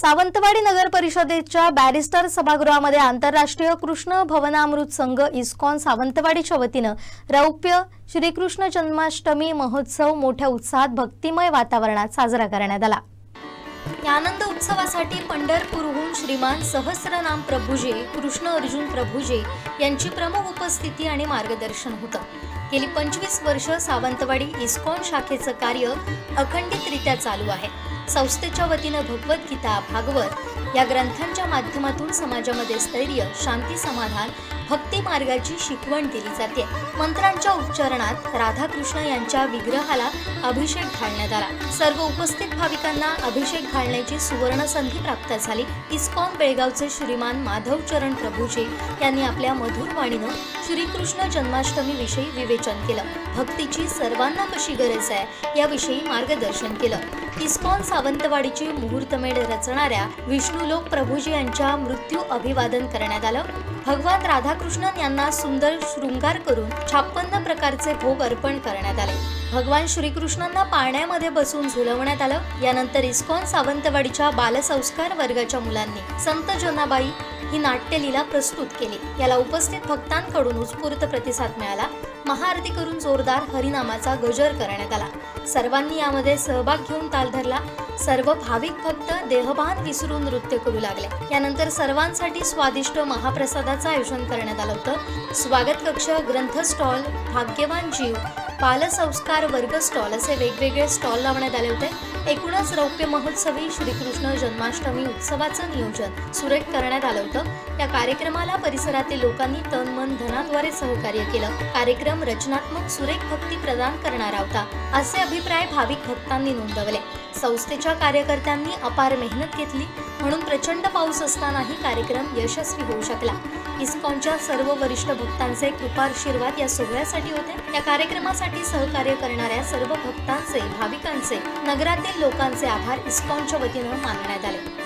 सावंतवाडी नगर परिषदेच्या बॅरिस्टर सभागृहामध्ये आंतरराष्ट्रीय कृष्ण भवनामृत संघ इस्कॉन सावंतवाडीच्या वतीनं रौप्य श्रीकृष्ण जन्माष्टमी महोत्सव मोठ्या उत्साहात भक्तिमय वातावरणात साजरा करण्यात आला. या आनंद उत्सवासाठी पंढरपूरहून श्रीमान सहस्रनाम प्रभुजे कृष्ण अर्जुन प्रभुजे यांची प्रमुख उपस्थिती आणि मार्गदर्शन होतं. गेली पंचवीस वर्ष सावंतवाडी इस्कॉन शाखेचं कार्य अखंडितरित्या चालू आहे. संस्थेच्या वतीनं भगवद्गीता भागवत या ग्रंथांच्या माध्यमातून समाजामध्ये स्थैर्य शांती समाधान भक्ती मार्गाची शिकवण दिली जाते. मंत्रांच्या उच्चारणात राधाकृष्ण यांच्या विग्रहाला अभिषेक घालण्यात आला. सर्व उपस्थित भाविकांना अभिषेक घालण्याची सुवर्ण संधी प्राप्त झाली. इस्कॉन बेळगावचे श्रीमान माधव चरण प्रभूजी यांनी आपल्या मधुर वाणीनं श्रीकृष्ण जन्माष्टमी विषयी विवेचन केलं. भक्तीची सर्वांना कशी गरज आहे याविषयी मार्गदर्शन केलं. इस्कॉन सावंतवाडीची मुहूर्तमेढ रचणाऱ्या विष्णुलोक प्रभूजी यांच्या मृत्यू अभिवादन करण्यात आलं. भगवान राधाकृष्णन यांना सुंदर शृंगार करून छापन्न प्रकारचे भोग अर्पण करण्यात आले. भगवान श्रीकृष्णांना पाळण्यामध्ये बसून झुलवण्यात आलं. यानंतर इस्कॉन सावंतवाडीच्या बालसंस्कार वर्गाच्या मुलांनी संत जनाबाई ही नाट्यलीला प्रस्तुत केली. याला उपस्थित भक्तांकडून उत्स्फूर्त प्रतिसाद मिळाला. महाआरती करून जोरदार हरिनामाचा गजर करण्यात आला. सर्वांनी यामध्ये सहभाग घेऊन ताल धरला. सर्व भाविक भक्त देहभान विसरून नृत्य करू लागले. यानंतर सर्वांसाठी स्वादिष्ट महाप्रसादाचं आयोजन करण्यात आलं होतं. स्वागत कक्ष ग्रंथ स्टॉल भाग्यवान जीव बालसंस्कार वर्ग स्टॉल असे वेगवेगळे स्टॉल लावण्यात आले होते. एकूणच रौप्य महोत्सवी श्रीकृष्ण जन्माष्टमी उत्सवाचं नियोजन सुरेख करण्यात आलं होतं. या कार्यक्रमाला परिसरातील लोकांनी तन मन धनाद्वारे सहकार्य केलं. कार्यक्रम रचनात्मक सुरेख भक्ती प्रदान करणारा होता असे अभिप्राय भाविक भक्तांनी नोंदवले. संस्थेच्या कार्यकर्त्यांनी अपार मेहनत घेतली म्हणून प्रचंड पाऊस असतानाही कार्यक्रम यशस्वी होऊ शकला. इस्कॉनच्या सर्व वरिष्ठ भक्तांचे कृपाशीर्वाद या सोहळ्यासाठी होते. या कार्यक्रमासाठी सहकार्य करणाऱ्या सर्व भक्तांचे भाविकांचे नगरातील लोकांचे आभार इस्कॉनच्या वतीनं मानण्यात आले.